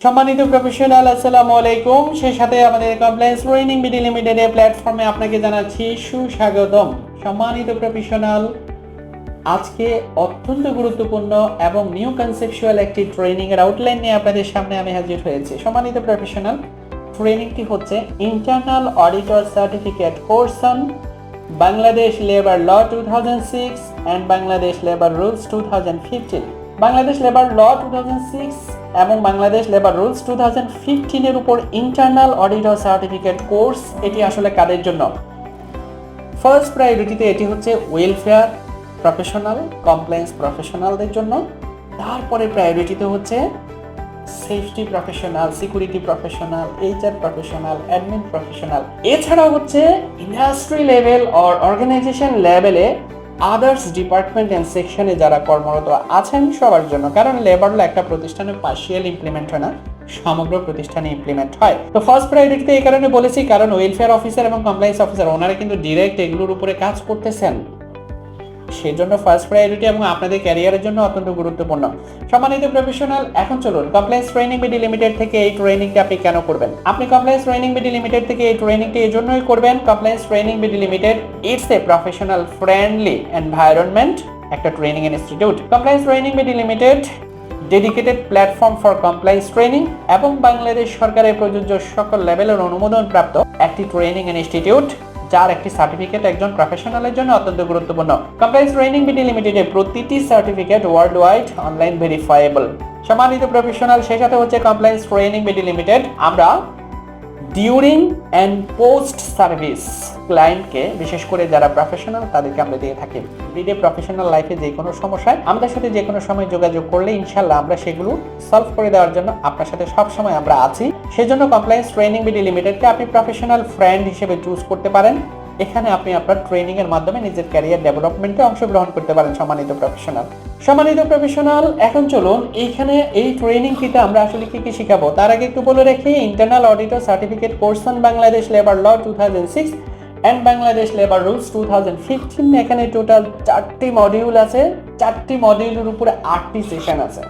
সম্মানিত প্রফেশনাল আসসালামু আলাইকুম সেই সাথে আমাদের কমপ্লেন্স ট্রেনিং বিডি লিমিটেডের প্ল্যাটফর্মে আপনাকে জানাচ্ছি সুস্বাগতম। সম্মানিত প্রফেশনাল আজকে অত্যন্ত গুরুত্বপূর্ণ এবং নিউ কনসেপচুয়াল একটি ট্রেনিং এর আউটলাইন নিয়ে আপনাদের সামনে আমি হাজির হয়েছি। সম্মানিত প্রফেশনাল ট্রেনিংটি হচ্ছে internal auditor certificate course on Bangladesh labour law two thousand six and Bangladesh labour rules two thousand fifteen Bangladesh labour law two thousand six এবং Bangladesh labour rules two thousand ফিফটিনের উপর ইন্টারনাল অডিটর সার্টিফিকেট কোর্স এটি আসলে কাদের জন্য? First প্রায়োরিটিতে এটি হচ্ছে welfare professional compliance প্রফেশনালদের জন্য। তারপরে প্রায়োরিটিতে হচ্ছে safety professional security professional HR professional admin professional এছাড়াও হচ্ছে ইন্ডাস্ট্রি লেভেল অর অর্গানাইজেশন লেভেলে আদার্স ডিপার্টমেন্ট অ্যান্ড সেকশনে যারা কর্মরত আছেন সবার জন্য, কারণ লেবার ল একটা প্রতিষ্ঠানে পার্শিয়াল ইমপ্লিমেন্ট হয় না, সমগ্র প্রতিষ্ঠানে ইমপ্লিমেন্ট হয়। তো ফার্স্ট প্রায়োরিটিতে এই কারণে বলেছি, কারণ ওয়েলফেয়ার অফিসার এবং কমপ্লায়েন্স অফিসার ওনারা কিন্তু ডিরেক্ট এগুলোর উপরে কাজ করতেছেন। সেজন্য ফার্স্ট প্রায়োরিটি এবং আপনাদের ক্যারিয়ারের জন্য অত্যন্ত গুরুত্বপূর্ণ। সম্মানিত প্রফেশনাল এখন চলুন কমপ্লায়েন্স ট্রেনিং বিডি লিমিটেড থেকে এই ট্রেনিংটি আপনি কেন করবেন? আপনি কমপ্লায়েন্স ট্রেনিং বিডি লিমিটেড থেকে এই ট্রেনিংটি এই জন্যই করবেন compliance training BD limited it's a professional friendly environment একটা training institute compliance training BD limited dedicated platform for compliance training এবং বাংলাদেশ সরকারের প্রযোজ্য সকল লেভেলের অনুমোদন প্রাপ্ত একটি ট্রেনিং ইনস্টিটিউট যার একটি সার্টিফিকেট একজন প্রফেশনালের জন্য অত্যন্ত গুরুত্বপূর্ণ। কমপ্লায়েন্স ট্রেনিং বিডি লিমিটেডের প্রতিটি certificate world wide online verifiable সম্মানিত প্রফেশনাল সে সাথে হচ্ছে কমপ্লায়েন্স ট্রেনিং বিডি লিমিটেড আমরা ডিউরিং অ্যান্ড পোস্ট সার্ভিস ক্লায়েন্টকে বিশেষ করে যারা প্রফেশনাল তাদেরকে আমরা দিয়ে থাকি। বিডে প্রফেশনাল লাইফে যে কোনো সমস্যায়, আমাদের সাথে যে কোনো সময় যোগাযোগ করলে ইনশাল্লাহ আমরা সেগুলো সলভ করে দেওয়ার জন্য আপনার সাথে সব সময় আমরা আছি। সেজন্য কমপ্লায়েন্স ট্রেনিং বিডি লিমিটেডকে আপনি প্রফেশনাল ফ্রেন্ড হিসেবে চুজ করতে পারেন। এখানে আপনি আপনার ট্রেনিং এর মাধ্যমে নিজের ক্যারিয়ার ডেভেলপমেন্টে অংশগ্রহণ করতে পারেন সম্মানিত প্রফেশনাল সম্মানিত প্রফেশনাল এখন চলুন এইখানে এই ট্রেনিংটিতে আমরা আসলে কি কি শিখাবো? তার আগে একটু বলে রাখি internal auditor certificate course on Bangladesh labour law two thousand six and Bangladesh labour rules two thousand fifteen এখানে টোটাল চারটি মডিউল আছে। চারটি মডিউলের উপরে আটটি সেশন আছে।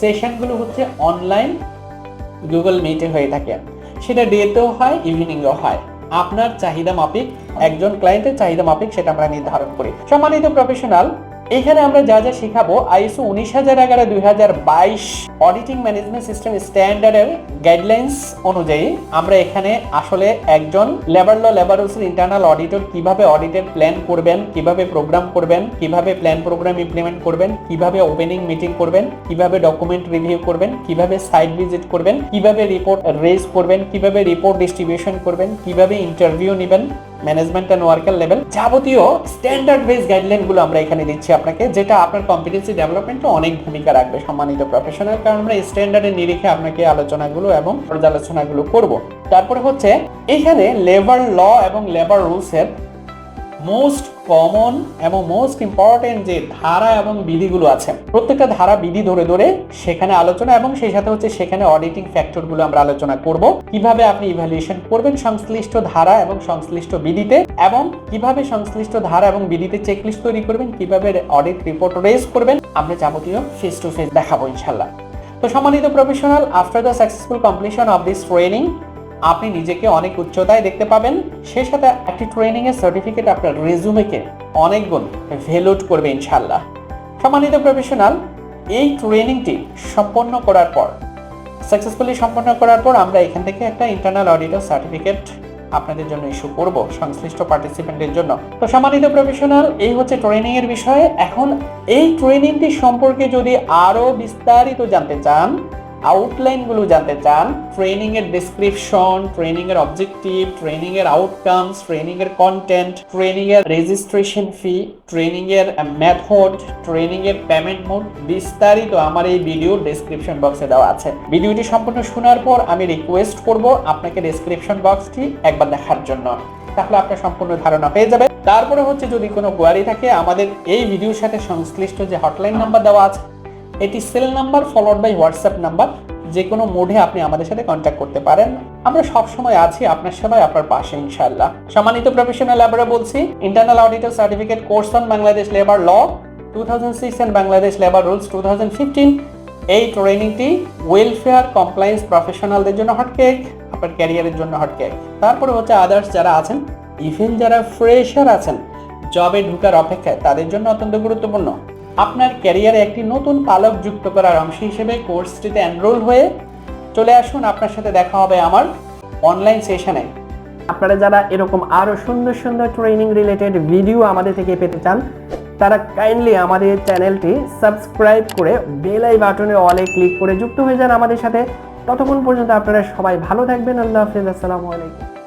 সেশনগুলো হচ্ছে অনলাইন গুগল মিটে হয়ে থাকে। সেটা ডেতেও হয় ইভিনিংও হয়। আপনার চাহিদা মাফিক, একজন ক্লায়েন্টের চাহিদা মাফিক, সেটা আমরা নির্ধারণ করি। সম্মানিত প্রফেশনাল এখানে আমরা যা যা শিখাবো, আইএসও উনিশ হাজার এগারো, দুই হাজার বাইশ অডিটিং ম্যানেজমেন্ট সিস্টেম স্ট্যান্ডার্ডের গাইডলাইন্স অনুযায়ী আমরা এখানে আসলে একজন লেবার ল লেবার রুলসের ইন্টারনাল অডিটর কীভাবে অডিটের প্ল্যান করবেন, কীভাবে প্রোগ্রাম করবেন, কীভাবে প্ল্যান প্রোগ্রাম ইমপ্লিমেন্ট করবেন, কীভাবে ওপেনিং মিটিং করবেন, কীভাবে ডকুমেন্ট রিভিউ করবেন, কীভাবে সাইট ভিজিট করবেন, কীভাবে রিপোর্ট রেজ করবেন, কীভাবে রিপোর্ট ডিস্ট্রিবিউশন করবেন, কীভাবে ইন্টারভিউ নেবেন ম্যানেজমেন্ট অ্যান্ড ওয়ার্কার লেভেল যাবতীয় স্ট্যান্ডার্ড বেস গাইডলাইনগুলো আমরা এখানে দিচ্ছি আপনাকে, যেটা আপনার কম্পিটেন্সি ডেভেলপমেন্টে অনেক ভূমিকা রাখবে। সম্মানিত প্রফেশনাল কারণ আমরা স্ট্যান্ডার্ডের নিরিখে আপনাকে আলোচনাগুলো এবং পর্যালোচনাগুলো করব। তারপরে হচ্ছে, এখানে লেবার ল এবং লেবার রুলসের মোস্ট কমন এবং মোস্ট ইম্পর্টেন্ট যে ধারা এবং বিধিগুলো আছে, প্রত্যেকটা ধারা, বিধি ধরে ধরে সেখানে আলোচনা এবং সেই সাথে হচ্ছে সেখানে অডিটিং ফ্যাক্টরগুলো আমরা আলোচনা করব। কীভাবে আপনি ইভ্যালুয়েশন করবেন সংশ্লিষ্ট ধারা এবং সংশ্লিষ্ট বিধিতে এবং কীভাবে সংশ্লিষ্ট ধারা এবং বিধিতে চেকলিস্ট তৈরি করবেন, কীভাবে অডিট রিপোর্ট রেজ করবেন, আমরা যাবতীয় ফেস টু ফেস দেখাবো ইনশাল্লাহ তো সম্মানিত professional after the successful completion of this training আপনি নিজেকে অনেক উচ্চতায় দেখতে পাবেন। সেই সাথে একটি ট্রেনিং এর সার্টিফিকেট আপনার রেজুমেকে অনেক গুণ ভ্যালুড করবে ইনশাল্লাহ সম্মানিত প্রফেশনাল এই ট্রেনিংটি সম্পন্ন করার পর সাকসেসফুলি সম্পন্ন করার পর আমরা এখান থেকে একটা ইন্টারনাল অডিটর সার্টিফিকেট আপনাদের জন্য ইস্যু করব, সংশ্লিষ্ট পার্টিসিপেন্টের জন্য। তো সম্মানিত প্রফেশনাল এই হচ্ছে ট্রেনিং এর বিষয়ে। এখন এই ট্রেনিংটি সম্পর্কে যদি আরও বিস্তারিত জানতে চান আউটলাইনগুলো জানতে চান ট্রেনিং এর ডেসক্রিপশন এর অবজেক্টিভ ট্রেনিং এর আউটকামস এর কন্টেন্ট ট্রেনিং এর রেজিস্ট্রেশন ফি ট্রেনিং এর মেথড এর পেমেন্ট মোড বিস্তারিত আমার এই ভিডিও ডেসক্রিপশন বক্সে দেওয়া আছে। ভিডিওটি সম্পূর্ণ শোনার পর আমি রিকোয়েস্ট করব আপনাকে ডেসক্রিপশন বক্সটি একবার দেখার জন্য। তাহলে আপনার সম্পূর্ণ ধারণা পেয়ে যাবে তারপরে হচ্ছে যদি কোনো কোয়ারি থাকে, আমাদের এই ভিডিওর সাথে সংশ্লিষ্ট যে হটলাইন নাম্বার দেওয়া আছে এটি cell number followed by WhatsApp number যে কোনো মোডে আপনি আমাদের সাথে কন্ট্যাক্ট করতে পারেন। আমরা সব সময় আছি আপনার সেবায়, আপনার পাশে, ইনশাআল্লাহ। সম্মানিত প্রফেশনাল ল্যাবরে বলছি internal auditor certificate course on Bangladesh labour law two thousand six and Bangladesh labour rules two thousand fifteen এই ট্রেনিংটি ওয়েলফেয়ার কমপ্লায়েন্স প্রফেশনালদের জন্য হটকেক আপনার ক্যারিয়ারের জন্য হটকেক তারপরে হচ্ছে আদার্স যারা আছেন ইভেন যারা ফ্রেশার আছেন জবে ঢুকার অপেক্ষায় তাদের জন্য অত্যন্ত গুরুত্বপূর্ণ। আপনার ক্যারিয়ারে একটি নতুন পালক যুক্ত করার অংশ হিসেবে কোর্সটিতে এনরোল হয়ে চলে আসুন। আপনার সাথে দেখা হবে আমার অনলাইন সেশনে। আপনারা যারা এরকম আরও সুন্দর সুন্দর ট্রেনিং রিলেটেড ভিডিও আমাদের থেকে পেতে চান, তারা কাইন্ডলি আমাদের চ্যানেলটি সাবস্ক্রাইব করে বেল আই বাটনে অলে ক্লিক করে যুক্ত হয়ে যান আমাদের সাথে। ততক্ষণ পর্যন্ত আপনারা সবাই ভালো থাকবেন। আল্লাহ হাফিজ। আসসালামু আলাইকুম।